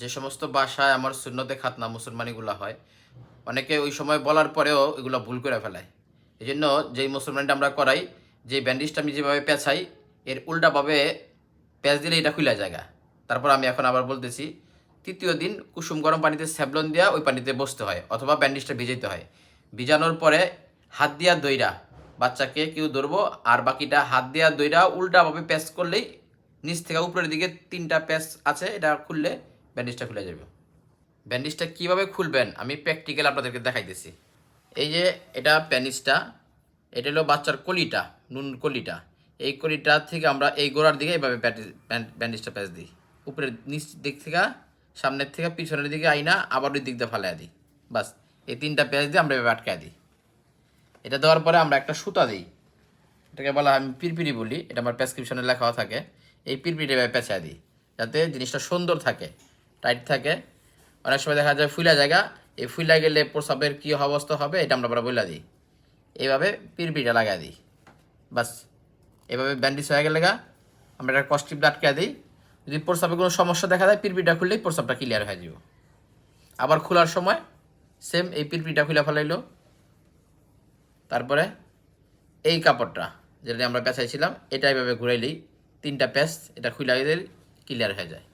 যে সমস্ত বাসায় আমার শূন্যতে খাতনা মুসলমানিগুলো হয়, অনেকে ওই সময় বলার পরেও এগুলো ভুল করে ফেলায়। এই জন্য যেই মুসলমানটা আমরা করাই, যে ব্যান্ডেজটা আমি যেভাবে পেঁচাই, এর উল্টাভাবে পেঁচ দিলে এটা খুলে জায়গা তারপর আমি এখন আবার বলতেছি, তৃতীয় দিন কুসুম গরম পানিতে স্যাবলন দেওয়া ওই পানিতে বসতে হয়, অথবা ব্যান্ডেজটা ভিজাইতে হয়। ভিজানোর পরে হাত দিয়া দইরা, বাচ্চাকে কেউ ধরবো, আর বাকিটা হাত দিয়া দইরা উল্টাভাবে প্যাচ করলেই নিচ থেকে উপরের দিকে তিনটা প্যাচ আছে, এটা খুললে ব্যান্ডেজটা খুলে যাবে। ব্যান্ডেজটা কীভাবে খুলবেন? আমি প্র্যাকটিক্যাল আপনাদেরকে দেখাইতেছি। এই যে এটা প্যানিসটা এটা হলো বাচ্চার কলিটা, নুন কলিটা। এই কলিটা থেকে আমরা এই গোড়ার দিকে এইভাবে ব্যান্ডেজটা প্যাচ দিই। উপরের নিচ দিক থেকে, সামনের থেকে, পিছনের দিকে আইনা, আবার ওই দিক দিয়ে ফালাই দিই। বাস, এই তিনটা প্যাচ দিয়ে আমরা এভাবে আটকায় দিই। এটা দেওয়ার পরে আমরা একটা সুতা দিই। এটাকে বলা আমি পিরপিরি বলি, এটা আমার প্রেসক্রিপশনে লেখাও থাকে। এই পিরপিরি এভাবে পেঁচায় দিই, যাতে জিনিসটা সুন্দর থাকে। টাইট থাকে। অনেক সময় দেখা যায় ফুলা জায়গা, এই ফুলা গেলে প্রসাবের কী অবস্থা হবে এটা আমরা আবার বলে দিই। এইভাবে পিরপিরিটা লাগাই দিই। বাস এভাবে ব্যান্ডেজ হয়ে গেলে গা, আমরা একটা কস্টিপ আটকে দিই। যদি প্রসাবে কোনো সমস্যা দেখা যায় পিরপিটা খুললেই প্রসাবটা ক্লিয়ার হয়ে যাব। আবার খোলার সময় সেম এই পিরপিটা খুলে ফেলাইলো। তারপরে এই কাপড়টা যেটা আমরা পেঁচাইছিলাম, এটা এভাবে ঘুরাইলেই তিনটা প্যাচ এটা খুলে দিলে ক্লিয়ার হয়ে যায়।